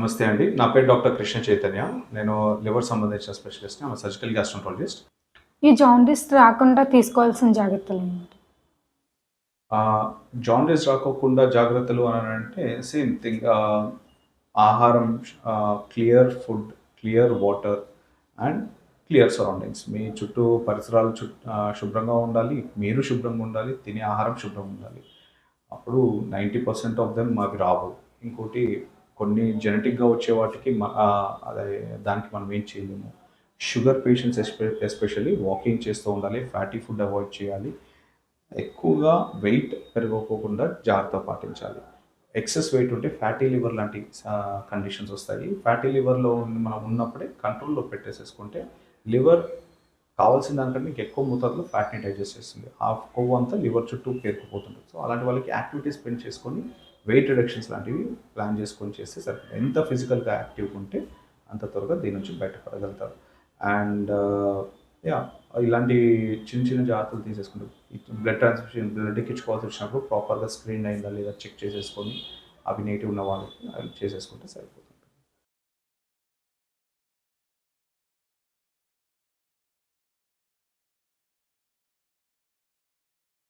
నమస్తే అండి. నా పేరు డాక్టర్ కృష్ణ చైతన్య. నేను లివర్ సంబంధించిన స్పెషలిస్ట్ ఆమె సర్జికల్ గ్యాస్ట్రంటాలజిస్ట్. ఈ జాండీస్ రాకుండా తీసుకోవాల్సిన జాగ్రత్తలు ఏంటి? జాండీస్ రాకోకుండా జాగ్రత్తలు అని అంటే సేమ్ థింగ్ ఆహారం clear food clear water and clear surroundings. మీ చుట్టూ పరిసరాలు చుట్టూ శుభ్రంగా ఉండాలి మీరు శుభ్రంగా ఉండాలి తినే ఆహారం శుభ్రంగా ఉండాలి. అప్పుడు నైంటీ పర్సెంట్ ఆఫ్ దెమ్ అవి రావు. ఇంకోటి కొన్ని జెనెటిక్గా వచ్చే వాటికి అదే దానికి మనం ఏం చేయలేము. షుగర్ పేషెంట్స్ ఎస్పె ఎస్పెషల్లీ వాకింగ్ చేస్తూ ఉండాలి ఫ్యాటీ ఫుడ్ అవాయిడ్ చేయాలి. ఎక్కువగా వెయిట్ పెరగకోకుండా జాగ్రత్త పాటించాలి. ఎక్సెస్ వెయిట్ ఉంటే ఫ్యాటీ లివర్ లాంటి కండిషన్స్ వస్తాయి. ఫ్యాటీ లివర్లో మనం ఉన్నప్పుడే కంట్రోల్లో పెట్టేసేసుకుంటే లివర్ కావాల్సిన దానికంటే ఇంకా ఎక్కువ మోతాదులో ఫ్యాట్ని డైజెస్ట్ చేస్తుంది. ఆ కొవ్వు అంతా లివర్ చుట్టూ పేరుకుపోతుంటుంది. సో అలాంటి వాళ్ళకి యాక్టివిటీస్ స్పెండ్ చేసుకొని వెయిట్ రిడక్షన్స్ లాంటివి ప్లాన్ చేసుకొని చేస్తే సార్ ఎంత ఫిజికల్గా యాక్టివ్గా ఉంటే అంత త్వరగా దీని నుంచి బయటపడగలుగుతారు. అండ్ యా uh, ఇలాంటి చిన్న చిన్న జాగ్రత్తలు తీసేసుకుంటూ బ్లడ్ ట్రాన్స్ఫ్యూషన్ బ్లడ్ ఎక్కించుకోవాల్సి వచ్చినప్పుడు ప్రాపర్గా స్క్రీన్ అయిందా లేదా చెక్ చేసేసుకొని అవి నెగిటివ్ ఉన్న వాళ్ళకి చేసేసుకుంటే సరిపోతుంది.